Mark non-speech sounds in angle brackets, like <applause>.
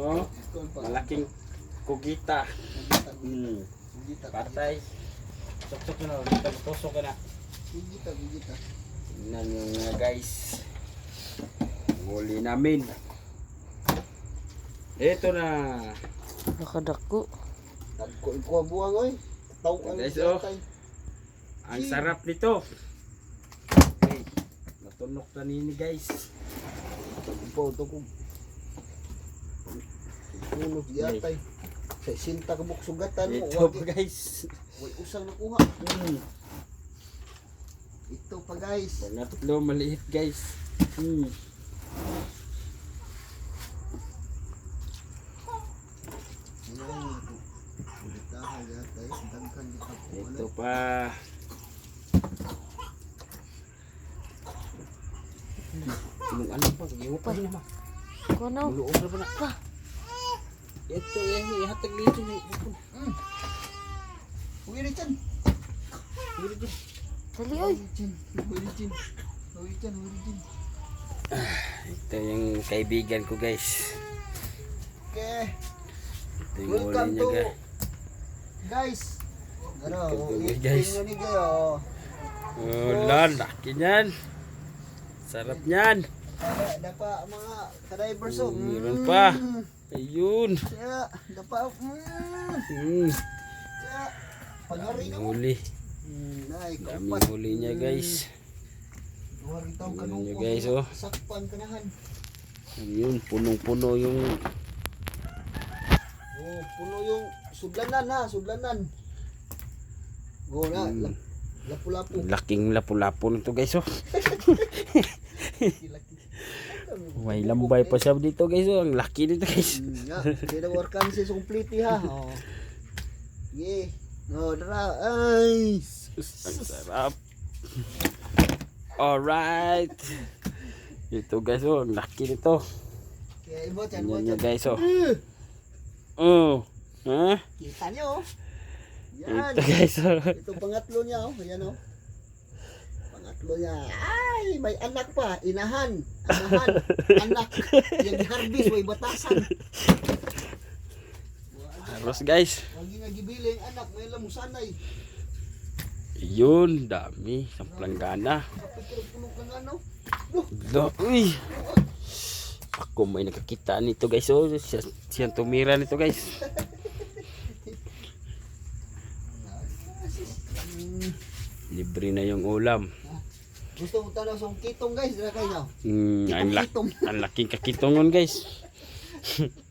Oh, malaking kugita. Hmm. Patay. Tuk-tuk na, tusok ka na. Gigita, gigita. Tingnan nyo nga guys. Huli namin. Ito na. Nakadako. Dagko ko ang buwang oy. Taw ang Guys, oh. Ang sarap nito. Okay. Natunok na nini guys. Po to ko. Puno yatay. Sa sinta ka buk sugatan mo. Ito pa guys. way usang nakuha. Hmm. Ito pa guys. Pangatlo maliit guys. Hmm. Po. Ito pa. Anong ano pa? Giwa pa naman. Kuno. Muluog na ba na? Pa. Ito yan. Ihatag dito. Uwi rin dyan. Dito dito. Dali oy. Uwi dyan. Uwi dyan. Uwi dyan. Uwi dyan. Ito yung kaibigan ko guys. Okay. Ito yung huli Welcome niya to guys. guys. Ano, Welcome to i- guys. ni kayo. Oh, lan, laki niyan. Sarap niyan. Dapa, mga ka-divers oh. Mm, meron pa. Mm. Ayun. Kaya, dapa. Mm. Hmm. Kaya, pagari na mo. Huli. Mm, Nay, Daming huli niya guys. Niyo, ko. guys, oh. Sakpan kanahan. Ayun, punong-puno yung Oh, puno yung sudlanan ha, sudlanan. Go na, Mm. lap- lapu-lapu. laking lapu-lapu nito guys oh. <laughs> May lambay pa siya dito guys oh. Ang laki nito guys. Mm, nga, kaya na work kan si complete ha. Oh. Yeah. No, dara. Ay. Ang sarap. Alright. Ito guys oh, ang laki nito. Kaya ibo chan, Tingnan ibo niyo chan. guys oh. Eh, Oh. Ha? Kita nyo. oh. Yan. Ito guys oh. Ito pangatlo niya oh. Ayan oh. Niya. Ay, may anak pa. Inahan. Anahan. <laughs> anak. Yung harvest, may batasan. Haros guys. Lagi nga gibiling anak, may lamusanay. Yun, dami. No. Do, uy. Ako may nakakita nito guys oh. Siya, siyang tumira nito guys. <laughs> Libre na yung ulam. Gusto mo tanaw sa kitong guys, dira kayo. Hmm, ang, Kitong. ang laking kakitongon guys. <laughs>